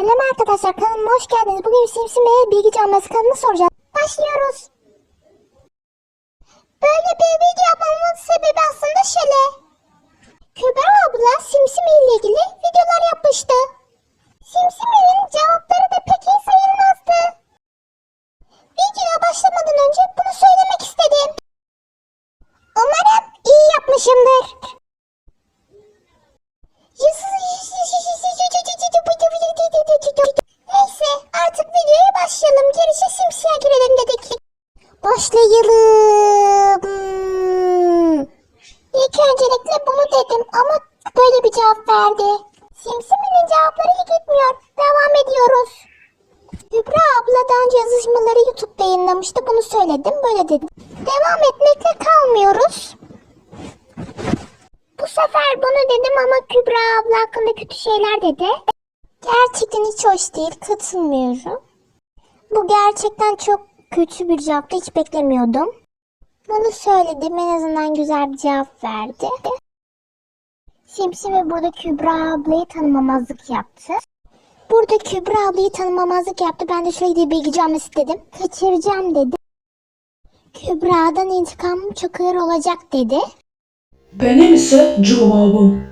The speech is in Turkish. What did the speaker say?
Selam arkadaşlar kanalıma hoş geldiniz. Bugün Simsim ve Bilgi Canlısı kanalını soracağız. Başlıyoruz. Böyle bir video yapmamın sebebi aslında şöyle. Kübra abla Simsim ile ilgili videolar yapmıştı. Simsim'in cevapları da pek iyi sayılmazdı. Videoya başlamadan önce bunu söylemek istedim. Umarım iyi yapmışımdır. Başlayalım. İlk öncelikle bunu dedim ama böyle bir cevap verdi. Simsimi'nin cevapları iyi gitmiyor. Devam ediyoruz. Kübra abla daha önce yazışmaları YouTube'da yayınlamıştı. Bunu söyledim. Böyle dedim. Devam etmekle kalmıyoruz. Bu sefer bunu dedim ama Kübra abla hakkında kötü şeyler dedi. Gerçekten hiç hoş değil. Katılmıyorum. Bu gerçekten çok kötü bir cevaptı. Hiç beklemiyordum. Bunu söyledim. En azından güzel bir cevap verdi. Simsim ve burada Kübra ablayı tanımamazlık yaptı. Burada Kübra ablayı tanımamazlık yaptı. Ben de şöyle diye bilgi canlısı istedim. Kaçıracağım dedi. Kübra'dan intikamım çok ağır olacak dedi. Benim ise cevabım